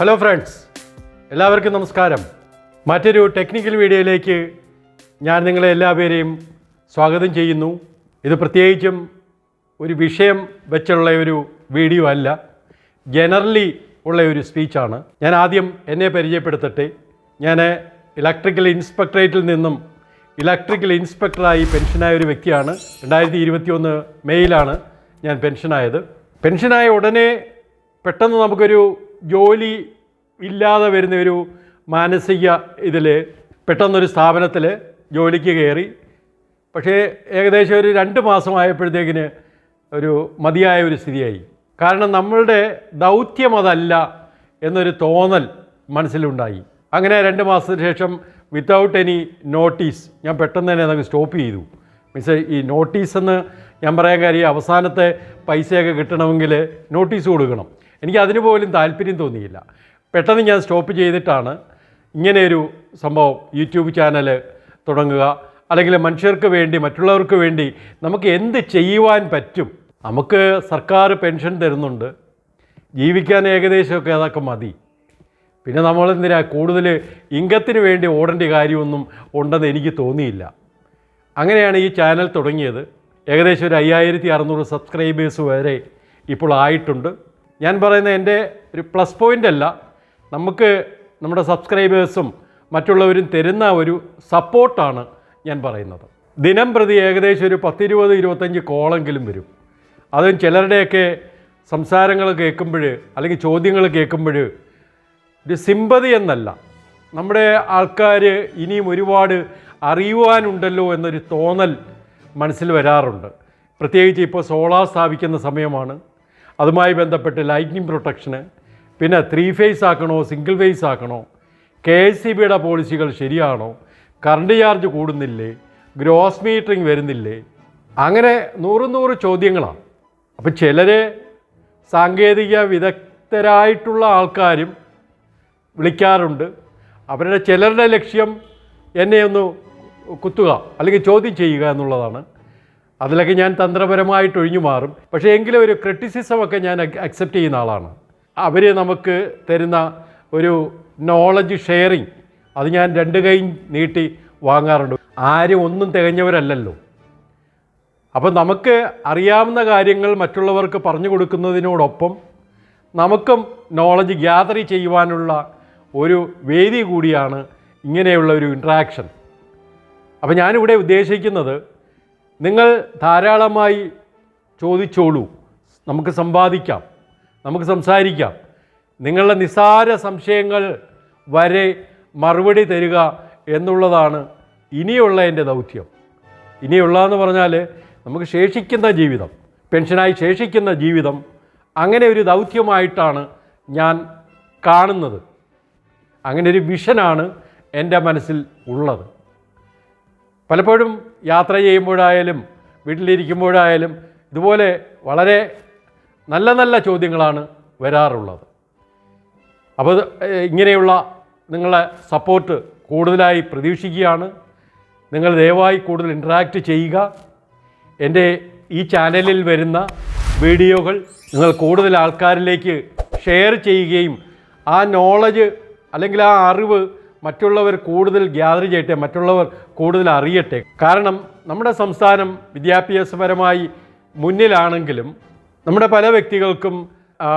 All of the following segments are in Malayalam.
ഹലോ ഫ്രണ്ട്സ് എല്ലാവർക്കും നമസ്കാരം. മറ്റൊരു ടെക്നിക്കൽ വീഡിയോയിലേക്ക് ഞാൻ നിങ്ങളെ എല്ലാവരെയും സ്വാഗതം ചെയ്യുന്നു. ഇത് പ്രത്യേകിച്ചും ഒരു വിഷയം വെച്ചുള്ള ഒരു വീഡിയോ അല്ല. ജനറലി ഉള്ള ഒരു സ്പീച്ചാണ് ഞാൻ ആദ്യം എന്നെ പരിചയപ്പെടുത്തട്ടെ. ഞാൻ ഇലക്ട്രിക്കൽ ഇൻസ്പെക്ടറേറ്റിൽ നിന്നും ഇലക്ട്രിക്കൽ ഇൻസ്പെക്ടറായി പെൻഷനായ ഒരു വ്യക്തിയാണ്. രണ്ടായിരത്തി ഇരുപത്തി ഒന്ന് മെയ്യിലാണ് ഞാൻ പെൻഷനായത്. പെൻഷനായ ഉടനെ പെട്ടെന്ന് നമുക്കൊരു ജോലി ഇല്ലാതെ വരുന്ന ഒരു മാനസിക ഇതിൽ പെട്ടെന്നൊരു സ്ഥാപനത്തിൽ ജോലിക്ക് കയറി. പക്ഷേ ഏകദേശം ഒരു രണ്ട് മാസമായപ്പോഴത്തേക്കിന് ഒരു മതിയായ ഒരു സ്ഥിതിയായി. കാരണം നമ്മളുടെ ദൗത്യം അതല്ല എന്നൊരു തോന്നൽ മനസ്സിലുണ്ടായി. അങ്ങനെ രണ്ട് മാസത്തിന് ശേഷം വിത്തൗട്ട് എനി നോട്ടീസ് ഞാൻ പെട്ടെന്ന് തന്നെ അതങ്ങ് സ്റ്റോപ്പ് ചെയ്തു. മീൻസ് ഈ നോട്ടീസ് എന്ന് ഞാൻ പറയാൻ കാര്യം അവസാനത്തെ പൈസയൊക്കെ കിട്ടണമെങ്കിൽ നോട്ടീസ് കൊടുക്കണം. എനിക്ക് അതിന് പോലും താല്പര്യം തോന്നിയില്ല. പെട്ടെന്ന് ഞാൻ സ്റ്റോപ്പ് ചെയ്തിട്ടാണ് ഇങ്ങനെയൊരു സംഭവം യൂട്യൂബ് ചാനൽ തുടങ്ങുക. അല്ലെങ്കിൽ മനുഷ്യർക്ക് വേണ്ടി മറ്റുള്ളവർക്ക് വേണ്ടി നമുക്ക് എന്ത് ചെയ്യുവാൻ പറ്റും? നമുക്ക് സർക്കാർ പെൻഷൻ തരുന്നുണ്ട്. ജീവിക്കാൻ ഏകദേശമൊക്കെ അതൊക്കെ മതി. പിന്നെ നമ്മളെന്തിനാ കൂടുതൽ ഇംഗത്തിന് വേണ്ടി ഓടേണ്ട കാര്യമൊന്നും ഉണ്ടെന്ന് എനിക്ക് തോന്നിയില്ല. അങ്ങനെയാണ് ഈ ചാനൽ തുടങ്ങിയത്. ഏകദേശം ഒരു അയ്യായിരത്തി അറുന്നൂറ് സബ്സ്ക്രൈബേഴ്സ് വരെ ഇപ്പോൾ ആയിട്ടുണ്ട്. ഞാൻ പറയുന്ന എന്റെ ഒരു പ്ലസ് പോയിന്റ് അല്ല നമുക്ക് നമ്മുടെ സബ്സ്ക്രൈബേഴ്സും മറ്റുള്ളവരും തരുന്ന ഒരു സപ്പോർട്ടാണ് ഞാൻ പറയുന്നത്. ദിനം പ്രതി ഏകദേശം ഒരു പത്തിരുപത് ഇരുപത്തഞ്ച് കോളെങ്കിലും വരും. അതും ചിലരുടെയൊക്കെ സംസാരങ്ങൾ കേൾക്കുമ്പോൾ അല്ലെങ്കിൽ ചോദ്യങ്ങൾ കേൾക്കുമ്പോൾ ഒരു സിമ്പതി എന്നല്ല. നമ്മുടെ ആൾക്കാർ ഇനിയും ഒരുപാട് അറിയുവാനുണ്ടല്ലോ എന്നൊരു തോന്നൽ മനസ്സിൽ വരാറുണ്ട്. പ്രത്യേകിച്ച് ഇപ്പോൾ സോളാർ സ്ഥാപിക്കുന്ന സമയമാണ്. അതുമായി ബന്ധപ്പെട്ട് ലൈറ്റിനിങ് പ്രൊട്ടക്ഷന് പിന്നെ ത്രീ ഫേസ് ആക്കണോ സിംഗിൾ ഫേസ് ആക്കണോ? കെ എസ് സി ബിയുടെ പോളിസികൾ ശരിയാണോ? കറണ്ട് ചാർജ് കൂടുന്നില്ലേ? ഗ്രോസ് മീറ്ററിങ് വരുന്നില്ലേ? അങ്ങനെ നൂറ് നൂറ് ചോദ്യങ്ങളാണ്. അപ്പം ചിലർ സാങ്കേതിക വിദഗ്ധരായിട്ടുള്ള ആൾക്കാരും വിളിക്കാറുണ്ട്. അവരുടെ ചിലരുടെ ലക്ഷ്യം എന്നെ ഒന്ന് കുത്തുക അല്ലെങ്കിൽ ചോദ്യം ചെയ്യുക എന്നുള്ളതാണ്. അതിലൊക്കെ ഞാൻ തന്ത്രപരമായിട്ട് ഒഴിഞ്ഞു മാറും. പക്ഷേ എങ്കിലും ഒരു ക്രിറ്റിസിസമൊക്കെ ഞാൻ അക്സെപ്റ്റ് ചെയ്യുന്ന ആളാണ്. അവർ നമുക്ക് തരുന്ന ഒരു നോളജ് ഷെയറിങ് അത് ഞാൻ രണ്ട് കൈ നീട്ടി വാങ്ങാറുണ്ട്. ആരും ഒന്നും തികഞ്ഞവരല്ലല്ലോ. അപ്പം നമുക്ക് അറിയാവുന്ന കാര്യങ്ങൾ മറ്റുള്ളവർക്ക് പറഞ്ഞു കൊടുക്കുന്നതിനോടൊപ്പം നമുക്കും നോളജ് ഗ്യാദർ ചെയ്യുവാനുള്ള ഒരു വേദി കൂടിയാണ് ഇങ്ങനെയുള്ള ഒരു ഇൻട്രാക്ഷൻ അപ്പോൾ ഞാനിവിടെ ഉദ്ദേശിക്കുന്നത് നിങ്ങൾ ധാരാളമായി ചോദിച്ചോളൂ. നമുക്ക് സമ്പാദിക്കാം. നമുക്ക് സംസാരിക്കാം. നിങ്ങളുടെ നിസാര സംശയങ്ങൾ വരെ മറുപടി തരിക എന്നുള്ളതാണ് ഇനിയുള്ള എന്റെ ദൗത്യം. ഇനിയുള്ളതെന്ന് പറഞ്ഞാൽ നമുക്ക് ശേഷിക്കുന്ന ജീവിതം പെൻഷനായി ശേഷിക്കുന്ന ജീവിതം അങ്ങനെ ഒരു ദൗത്യമായിട്ടാണ് ഞാൻ കാണുന്നത്. അങ്ങനെ ഒരു വിഷനാണ് എന്റെ മനസ്സിൽ ഉള്ളത്. പലപ്പോഴും യാത്ര ചെയ്യുമ്പോഴായാലും വീട്ടിലിരിക്കുമ്പോഴായാലും ഇതുപോലെ വളരെ നല്ല നല്ല ചോദ്യങ്ങളാണ് വരാറുള്ളത്. അപ്പോൾ ഇങ്ങനെയുള്ള നിങ്ങളെ സപ്പോർട്ട് കൂടുതലായി പ്രതീക്ഷിക്കുകയാണ്. നിങ്ങൾ ദയവായി കൂടുതൽ ഇൻട്രാക്റ്റ് ചെയ്യുക. എന്റെ ഈ ചാനലിൽ വരുന്ന വീഡിയോകൾ നിങ്ങൾ കൂടുതൽ ആൾക്കാരിലേക്ക് ഷെയർ ചെയ്യുകയും ആ നോളജ് അല്ലെങ്കിൽ ആ അറിവ് മറ്റുള്ളവർ കൂടുതൽ ഗ്യാദർ ചെയ്യട്ടെ മറ്റുള്ളവർ കൂടുതൽ അറിയട്ടെ. കാരണം നമ്മുടെ സംസ്ഥാനം വിദ്യാഭ്യാസപരമായി മുന്നിലാണെങ്കിലും നമ്മുടെ പല വ്യക്തികൾക്കും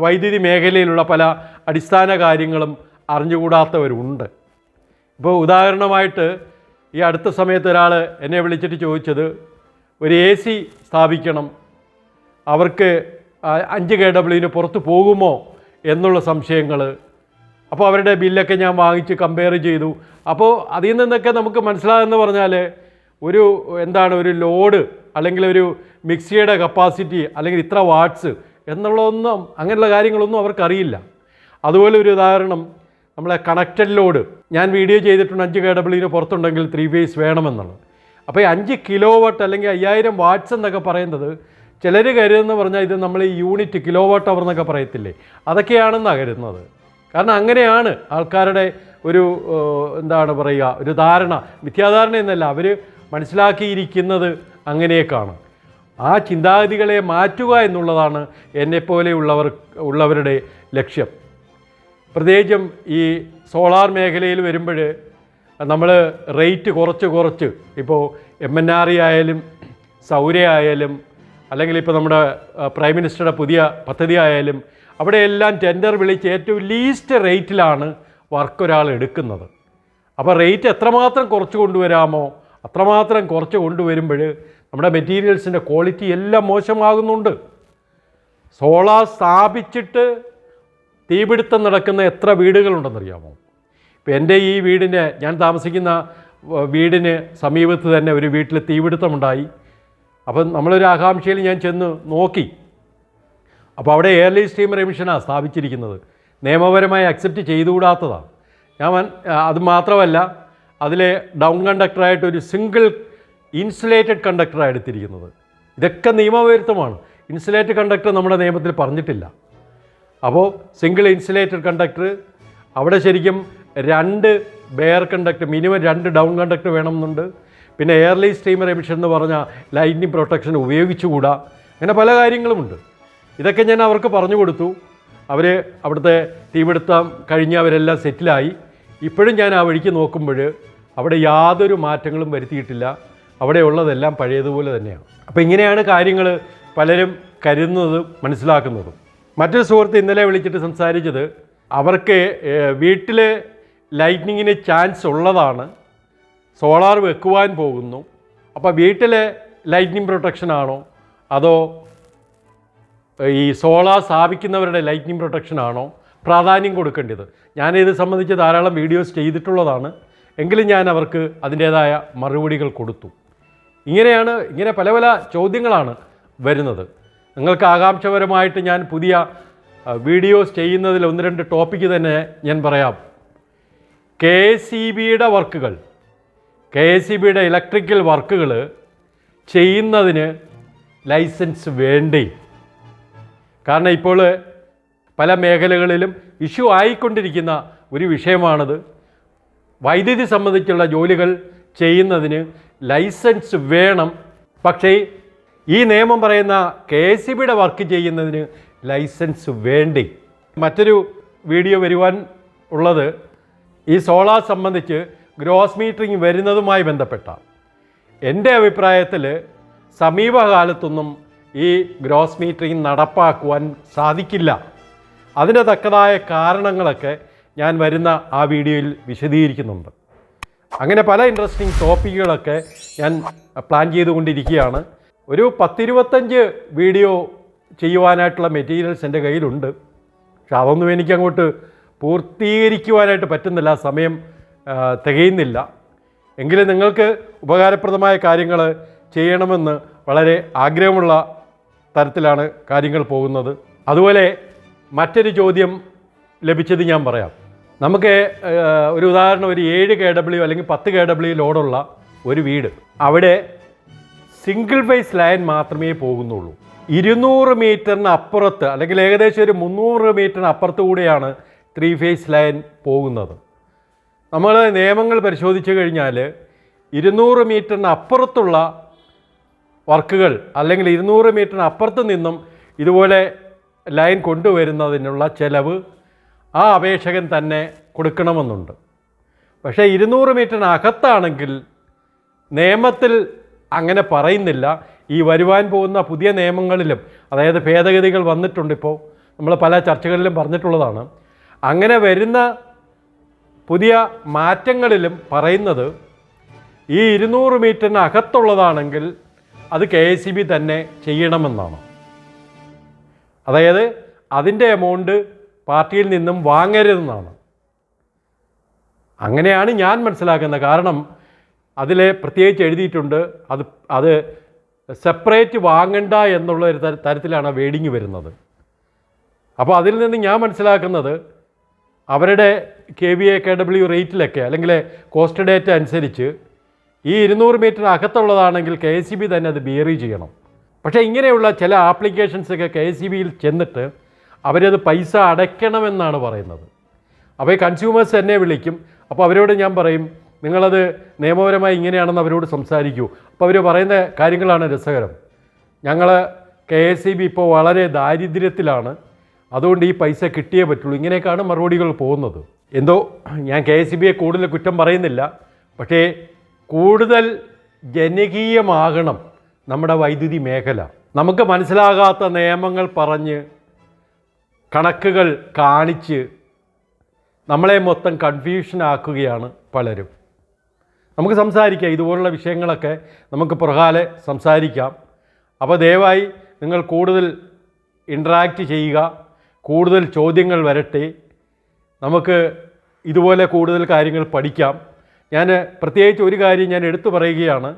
വൈദ്യുതി മേഖലയിലുള്ള പല അടിസ്ഥാന കാര്യങ്ങളും അറിഞ്ഞുകൂടാത്തവരുണ്ട്. ഇപ്പോൾ ഉദാഹരണമായിട്ട് ഈ അടുത്ത സമയത്ത് ഒരാൾ എന്നെ വിളിച്ചിട്ട് ചോദിച്ചത് ഒരു എ സി സ്ഥാപിക്കണം. അവർക്ക് അഞ്ച് കെ ഡബ്ല്യുവിന് പുറത്ത് പോകുമോ? എന്നുള്ള സംശയങ്ങൾ. അപ്പോൾ അവരുടെ ബില്ലൊക്കെ ഞാൻ വാങ്ങിച്ച് കമ്പയർ ചെയ്തു. അപ്പോൾ അതിൽ നിന്നൊക്കെ നമുക്ക് മനസ്സിലാകുന്ന പറഞ്ഞാൽ ഒരു എന്താണ് ഒരു ലോഡ് അല്ലെങ്കിൽ ഒരു മിക്സിയുടെ കപ്പാസിറ്റി അല്ലെങ്കിൽ ഇത്ര വാട്ട്സ് എന്നുള്ളതൊന്നും അങ്ങനെയുള്ള കാര്യങ്ങളൊന്നും അവർക്കറിയില്ല. അതുപോലെ ഒരു ഉദാഹരണം നമ്മളെ കണക്റ്റഡ് ലോഡ് ഞാൻ വീഡിയോ ചെയ്തിട്ടുണ്ട് അഞ്ച് കെ ഡബ്ല്യുവിന് പുറത്തുണ്ടെങ്കിൽ ത്രീ ഫേസ് വേണമെന്നുള്ളത്. അപ്പോൾ ഈ അഞ്ച് കിലോ വാട്ട് അല്ലെങ്കിൽ അയ്യായിരം വാട്ട്സ് എന്നൊക്കെ പറയുന്നത് ചിലർ കരുതെന്ന് പറഞ്ഞാൽ ഇത് നമ്മൾ ഈ യൂണിറ്റ് കിലോ വാട്ട് അവർ എന്നൊക്കെ പറയത്തില്ലേ? അതൊക്കെയാണെന്നാണ് കരുതുന്നത്. കാരണം അങ്ങനെയാണ് ആൾക്കാരുടെ ഒരു എന്താണ് പറയുക ഒരു ധാരണ. മിഥ്യാധാരണ എന്നല്ല അവർ മനസ്സിലാക്കിയിരിക്കുന്നത് അങ്ങനെയൊക്കെയാണ്. ആ ചിന്താഗതികളെ മാറ്റുക എന്നുള്ളതാണ് എന്നെപ്പോലെയുള്ളവർ ഉള്ളവരുടെ ലക്ഷ്യം. പ്രത്യേകിച്ചും ഈ സോളാർ മേഖലയിൽ വരുമ്പോൾ നമ്മൾ റേറ്റ് കുറച്ച് കുറച്ച് ഇപ്പോൾ എം എൻ ആർ ഇ ആയാലും സൗര ആയാലും അല്ലെങ്കിൽ ഇപ്പോൾ നമ്മുടെ പ്രൈം മിനിസ്റ്ററുടെ പുതിയ പദ്ധതി ആയാലും അവിടെയെല്ലാം ടെൻഡർ വിളിച്ച് ഏറ്റവും ലീസ്റ്റ് റേറ്റിലാണ് വർക്ക് ഒരാൾ എടുക്കുന്നത്. അപ്പോൾ റേറ്റ് എത്രമാത്രം കുറച്ച് കൊണ്ടുവരാമോ അത്രമാത്രം കുറച്ച് കൊണ്ടുവരുമ്പോൾ നമ്മുടെ മെറ്റീരിയൽസിന്റെ ക്വാളിറ്റി എല്ലാം മോശമാകുന്നുണ്ട്. സോളാർ സ്ഥാപിച്ചിട്ട് തീപിടുത്തം നടക്കുന്ന എത്ര വീടുകളുണ്ടെന്നറിയാമോ? ഇപ്പം എന്റെ ഈ വീടിന് ഞാൻ താമസിക്കുന്ന വീടിന് സമീപത്ത് തന്നെ ഒരു വീട്ടിൽ തീപിടുത്തമുണ്ടായി. അപ്പം നമ്മളൊരു ആകാംക്ഷയിൽ ഞാൻ ചെന്ന് നോക്കി. അപ്പോൾ അവിടെ എയർലി സ്റ്റീമർ എമിഷനാണ് സ്ഥാപിച്ചിരിക്കുന്നത്. നിയമപരമായി അക്സെപ്റ്റ് ചെയ്തുകൂടാത്തതാണ്. ഞാൻ അത് മാത്രമല്ല അതിലെ ഡൗൺ കണ്ടക്ടറായിട്ട് ഒരു സിംഗിൾ ഇൻസുലേറ്റഡ് കണ്ടക്ടറാണ് എടുത്തിരിക്കുന്നത്. ഇതൊക്കെ നിയമവിരുദ്ധമാണ്. ഇൻസുലേറ്റഡ് കണ്ടക്ടർ നമ്മുടെ നിയമത്തിൽ പറഞ്ഞിട്ടില്ല. അപ്പോൾ സിംഗിൾ ഇൻസുലേറ്റഡ് കണ്ടക്ടർ അവിടെ ശരിക്കും രണ്ട് ബെയർ കണ്ടക്ടർ മിനിമം രണ്ട് ഡൗൺ കണ്ടക്ടർ വേണമെന്നുണ്ട്. പിന്നെ എയർലി സ്റ്റീമർ എമിഷൻ എന്ന് പറഞ്ഞാൽ ലൈറ്റിംഗ് പ്രൊട്ടക്ഷൻ ഉപയോഗിച്ചുകൂടാ. അങ്ങനെ പല കാര്യങ്ങളുമുണ്ട്. ഇതൊക്കെ ഞാൻ അവർക്ക് പറഞ്ഞു കൊടുത്തു. അവർ അവിടുത്തെ തീപിടുത്തം കഴിഞ്ഞ് അവരെല്ലാം സെറ്റിലായി. ഇപ്പോഴും ഞാൻ ആ വഴിക്ക് നോക്കുമ്പോൾ അവിടെ യാതൊരു മാറ്റങ്ങളും വരുത്തിയിട്ടില്ല. അവിടെ ഉള്ളതെല്ലാം പഴയതുപോലെ തന്നെയാണ്. അപ്പോൾ ഇങ്ങനെയാണ് കാര്യങ്ങൾ പലരും കരുതുന്നതും മനസ്സിലാക്കുന്നതും. മറ്റൊരു സുഹൃത്ത് ഇന്നലെ വിളിച്ചിട്ട് സംസാരിച്ചത് അവർക്ക് വീട്ടിൽ ലൈറ്റ്നിങ്ങിന് ചാൻസ് ഉള്ളതാണ്. സോളാർ വെക്കുവാൻ പോകുന്നു. അപ്പോൾ വീട്ടിൽ ലൈറ്റ്നിങ് പ്രൊട്ടക്ഷൻ ആണോ? അതോ ഈ സോളാർ സ്ഥാപിക്കുന്നവരുടെ ലൈറ്റ്നിങ് പ്രൊട്ടക്ഷൻ ആണോ? പ്രാധാന്യം കൊടുക്കേണ്ടത്. ഞാനിത് സംബന്ധിച്ച് ധാരാളം വീഡിയോസ് ചെയ്തിട്ടുള്ളതാണ്. എങ്കിലും ഞാൻ അവർക്ക് അതിന്റേതായ മറുപടികൾ കൊടുത്തു. ഇങ്ങനെയാണ് ഇങ്ങനെ പല പല ചോദ്യങ്ങളാണ് വരുന്നത്. നിങ്ങൾക്ക് ആകാംക്ഷപരമായിട്ട് ഞാൻ പുതിയ വീഡിയോസ് ചെയ്യുന്നതിൽ ഒന്ന് രണ്ട് ടോപ്പിക്ക് തന്നെ ഞാൻ പറയാം. കെ സി ബിയുടെ വർക്കുകൾ കെ സി ബിയുടെ ഇലക്ട്രിക്കൽ വർക്കുകൾ ചെയ്യുന്നതിന് ലൈസൻസ് വേണ്ടേ? കാരണം ഇപ്പോൾ പല മേഖലകളിലും ഇഷ്യൂ ആയിക്കൊണ്ടിരിക്കുന്ന ഒരു വിഷയമാണത്. വൈദ്യുതി സംബന്ധിച്ചുള്ള ജോലികൾ ചെയ്യുന്നതിന് ലൈസൻസ് വേണം. പക്ഷേ ഈ നിയമം പറയുന്ന കെ എസ് ബിയുടെ വർക്ക് ചെയ്യുന്നതിന് ലൈസൻസ് വേണ്ടേ? മറ്റൊരു വീഡിയോ വരുവാൻ ഉള്ളത് ഈ സോളാർ സംബന്ധിച്ച് ഗ്രോസ് മീറ്ററിങ് വരുന്നതുമായി ബന്ധപ്പെട്ട. എന്റെ അഭിപ്രായത്തിൽ സമീപകാലത്തൊന്നും ഈ ഗ്രോസ് മീറ്ററിങ് നടപ്പാക്കുവാൻ സാധിക്കില്ല. അതിന്റെ തക്കതായ കാരണങ്ങളൊക്കെ ഞാൻ വരുന്ന ആ വീഡിയോയിൽ വിശദീകരിക്കുന്നുണ്ട്. അങ്ങനെ പല ഇൻട്രസ്റ്റിംഗ് ടോപ്പിക്കുകളൊക്കെ ഞാൻ പ്ലാൻ ചെയ്തുകൊണ്ടിരിക്കുകയാണ്. ഒരു പത്തിരുപത്തഞ്ച് വീഡിയോ ചെയ്യുവാനായിട്ടുള്ള മെറ്റീരിയൽസ് എന്റെ കയ്യിലുണ്ട്. പക്ഷെ അതൊന്നും എനിക്ക് അങ്ങോട്ട് പൂർത്തീകരിക്കുവാനായിട്ട് പറ്റുന്നില്ല. സമയം തികയുന്നില്ല. എങ്കിലും നിങ്ങൾക്ക് ഉപകാരപ്രദമായ കാര്യങ്ങൾ ചെയ്യണമെന്ന് വളരെ ആഗ്രഹമുള്ള തരത്തിലാണ് കാര്യങ്ങൾ പോകുന്നത്. അതുപോലെ മറ്റൊരു ചോദ്യം ലഭിച്ചത് ഞാൻ പറയാം. നമുക്ക് ഒരു ഉദാഹരണം ഒരു ഏഴ് കെ ഡബ്ല്യു അല്ലെങ്കിൽ പത്ത് കെ ഡബ്ല്യു ലോഡുള്ള ഒരു വീട്. അവിടെ സിംഗിൾ ഫേസ് ലൈൻ മാത്രമേ പോകുന്നുള്ളൂ. ഇരുന്നൂറ് മീറ്ററിന് അപ്പുറത്ത് അല്ലെങ്കിൽ ഏകദേശം ഒരു മുന്നൂറ് മീറ്ററിന് അപ്പുറത്ത് കൂടെയാണ് ത്രീ ഫേസ് ലൈൻ പോകുന്നത്. നമ്മൾ നിയമങ്ങൾ പരിശോധിച്ച് കഴിഞ്ഞാൽ ഇരുന്നൂറ് മീറ്ററിന് അപ്പുറത്തുള്ള വർക്കുകൾ അല്ലെങ്കിൽ ഇരുന്നൂറ് മീറ്ററിന് അപ്പുറത്ത് നിന്നും ഇതുപോലെ ലൈൻ കൊണ്ടുവരുന്നതിനുള്ള ചെലവ് ആ അപേക്ഷകൻ തന്നെ കൊടുക്കണമെന്നുണ്ട്. പക്ഷേ ഇരുന്നൂറ് മീറ്ററിനകത്താണെങ്കിൽ നിയമത്തിൽ അങ്ങനെ പറയുന്നില്ല. ഈ വരുവാൻ പോകുന്ന പുതിയ നിയമങ്ങളിലും അതായത് ഭേദഗതികൾ വന്നിട്ടുണ്ട് ഇപ്പോൾ നമ്മൾ പല ചർച്ചകളിലും പറഞ്ഞിട്ടുള്ളതാണ്. അങ്ങനെ വരുന്ന പുതിയ മാറ്റങ്ങളിലും പറയുന്നത് ഈ ഇരുന്നൂറ് മീറ്ററിനകത്തുള്ളതാണെങ്കിൽ അത് കെ എസ് ബി തന്നെ ചെയ്യണമെന്നാണ്. അതായത് അതിന്റെ എമൗണ്ട് പാർട്ടിയിൽ നിന്നും വാങ്ങരുതെന്നാണ്. അങ്ങനെയാണ് ഞാൻ മനസ്സിലാക്കുന്നത് കാരണം. അതിലെ പ്രത്യേകിച്ച് എഴുതിയിട്ടുണ്ട് അത് അത് സെപ്പറേറ്റ് വാങ്ങണ്ട എന്നുള്ള ഒരു തരത്തിലാണ് വേഡിങ് വരുന്നത്. അപ്പോൾ അതിൽ നിന്ന് ഞാൻ മനസ്സിലാക്കുന്നത് അവരുടെ K V A K W റേറ്റിലൊക്കെ അല്ലെങ്കിൽ കോസ്റ്റ് ഡേറ്റ അനുസരിച്ച് ഈ ഇരുന്നൂറ് മീറ്റർ അകത്തുള്ളതാണെങ്കിൽ കെ എസ് സി ബി തന്നെ അത് ബിയറി ചെയ്യണം. പക്ഷേ ഇങ്ങനെയുള്ള ചില ആപ്ലിക്കേഷൻസൊക്കെ കെ എസ് സി ബിയിൽ ചെന്നിട്ട് അവരത് പൈസ അടയ്ക്കണമെന്നാണ് പറയുന്നത്. അപ്പോൾ ഈ കൺസ്യൂമേഴ്സ് എന്നെ വിളിക്കും. അപ്പോൾ അവരോട് ഞാൻ പറയും നിങ്ങളത് നിയമപരമായി ഇങ്ങനെയാണെന്ന് അവരോട് സംസാരിക്കൂ. അപ്പോൾ അവർ പറയുന്ന കാര്യങ്ങളാണ് രസകരം. ഞങ്ങൾ കെ എസ് സി ബി ഇപ്പോൾ വളരെ ദാരിദ്ര്യത്തിലാണ്. അതുകൊണ്ട് ഈ പൈസ കിട്ടിയേ പറ്റുള്ളൂ. ഇങ്ങനെയൊക്കെയാണ് മറുപടികൾ പോകുന്നത്. എന്തോ ഞാൻ കെ എസ് ബിയെ കൂടുതൽ കുറ്റം പറയുന്നില്ല. പക്ഷേ കൂടുതൽ ജനകീയമാകണം നമ്മുടെ വൈദ്യുതി മേഖല. നമുക്ക് മനസ്സിലാകാത്ത നിയമങ്ങൾ പറഞ്ഞ് കണക്കുകൾ കാണിച്ച് നമ്മളെ മൊത്തം കൺഫ്യൂഷനാക്കുകയാണ് പലരും. നമുക്ക് സംസാരിക്കാം. ഇതുപോലുള്ള വിഷയങ്ങളൊക്കെ നമുക്ക് പുറകാലെ സംസാരിക്കാം. അപ്പോൾ ദയവായി നിങ്ങൾ കൂടുതൽ ഇൻട്രാക്റ്റ് ചെയ്യുക. കൂടുതൽ ചോദ്യങ്ങൾ വരട്ടെ. നമുക്ക് ഇതുപോലെ കൂടുതൽ കാര്യങ്ങൾ പഠിക്കാം. ഞാൻ പ്രത്യേകിച്ച് ഒരു കാര്യം ഞാൻ എടുത്തു പറയുകയാണ്.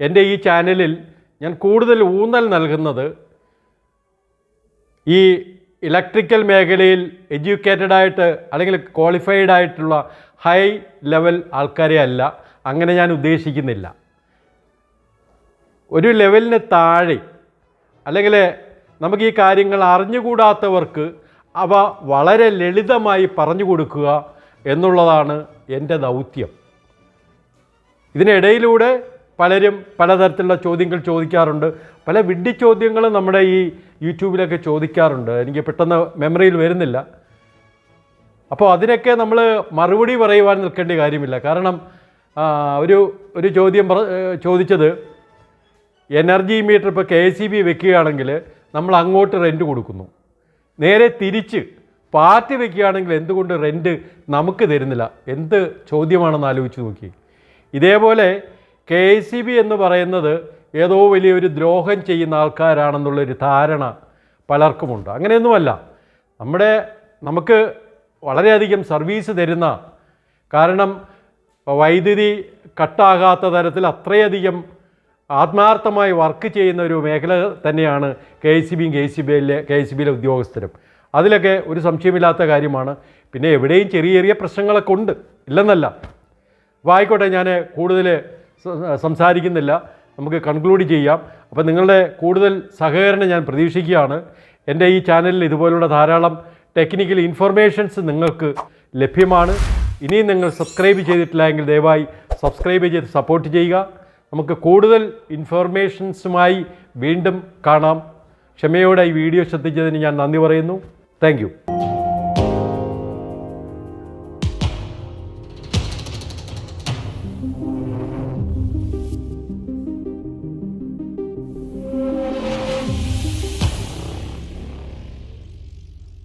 എന്റെ ഈ ചാനലിൽ ഞാൻ കൂടുതൽ ഊന്നൽ നൽകുന്നത് ഈ ഇലക്ട്രിക്കൽ മേഖലയിൽ എഡ്യൂക്കേറ്റഡ് ആയിട്ട് അല്ലെങ്കിൽ ക്വാളിഫൈഡ് ആയിട്ടുള്ള ഹൈ ലെവൽ ആൾക്കാരെ അല്ല. അങ്ങനെ ഞാൻ ഉദ്ദേശിക്കുന്നില്ല. ഒരു ലെവലിന് താഴെ അല്ലെങ്കിൽ നമുക്ക് ഈ കാര്യങ്ങൾ അറിഞ്ഞുകൂടാത്തവർക്ക് അവ വളരെ ലളിതമായി പറഞ്ഞു കൊടുക്കുക എന്നുള്ളതാണ് എന്റെ ദൗത്യം. ഇതിനിടയിലൂടെ പലരും പലതരത്തിലുള്ള ചോദ്യങ്ങൾ ചോദിക്കാറുണ്ട്. പല വിഡ്ഢി ചോദ്യങ്ങളും നമ്മുടെ ഈ യൂട്യൂബിലൊക്കെ ചോദിക്കാറുണ്ട്. എനിക്ക് പെട്ടെന്ന് മെമ്മറിയിൽ വരുന്നില്ല. അപ്പോൾ അതിനൊക്കെ നമ്മൾ മറുപടി പറയുവാൻ നിൽക്കേണ്ട കാര്യമില്ല. കാരണം ഒരു ഒരു ചോദ്യം ചോദിച്ചത് എനർജി മീറ്റർ ഇപ്പോൾ കെ സി ബി വെക്കുകയാണെങ്കിൽ നമ്മൾ അങ്ങോട്ട് റെന്റ് കൊടുക്കുന്നു. നേരെ തിരിച്ച് പാർട്ടി വെക്കുകയാണെങ്കിൽ എന്തുകൊണ്ട് റെന്റ് നമുക്ക് തരുന്നില്ല? എന്ത് ചോദ്യമാണെന്ന് ആലോചിച്ച് നോക്കി. ഇതേപോലെ കെ സി ബി എന്ന് പറയുന്നത് ഏതോ വലിയൊരു ദ്രോഹം ചെയ്യുന്ന ആൾക്കാരാണെന്നുള്ളൊരു ധാരണ പലർക്കുമുണ്ട്. അങ്ങനെയൊന്നുമല്ല. നമ്മുടെ നമുക്ക് വളരെയധികം സർവീസ് തരുന്ന കാരണം വൈദ്യുതി കട്ടാകാത്ത തരത്തിൽ അത്രയധികം ആത്മാർത്ഥമായി വർക്ക് ചെയ്യുന്ന ഒരു മേഖല തന്നെയാണ് കെ എസ് സി ബിയും കെ സി ബിയിലെ കെ സി ബിയിലെ ഉദ്യോഗസ്ഥരും. അതിലൊക്കെ ഒരു സംശയമില്ലാത്ത കാര്യമാണ്. പിന്നെ എവിടെയും ചെറിയ ചെറിയ പ്രശ്നങ്ങളൊക്കെ ഉണ്ട്. ഇല്ലെന്നല്ല. അപ്പോൾ ആയിക്കോട്ടെ ഞാൻ കൂടുതൽ സംസാരിക്കുന്നില്ല. നമുക്ക് കൺക്ലൂഡ് ചെയ്യാം. അപ്പോൾ നിങ്ങളുടെ കൂടുതൽ സഹകരണം ഞാൻ പ്രതീക്ഷിക്കുകയാണ്. എന്റെ ഈ ചാനലിൽ ഇതുപോലുള്ള ധാരാളം ടെക്നിക്കൽ ഇൻഫർമേഷൻസ് നിങ്ങൾക്ക് ലഭ്യമാണ്. ഇനിയും നിങ്ങൾ സബ്സ്ക്രൈബ് ചെയ്തിട്ടില്ല എങ്കിൽ ദയവായി സബ്സ്ക്രൈബ് ചെയ്ത് സപ്പോർട്ട് ചെയ്യുക. നമുക്ക് കൂടുതൽ ഇൻഫർമേഷൻസുമായി വീണ്ടും കാണാം. ക്ഷമയോടെ ഈ വീഡിയോ ശ്രദ്ധിച്ചതിന് ഞാൻ നന്ദി പറയുന്നു. താങ്ക്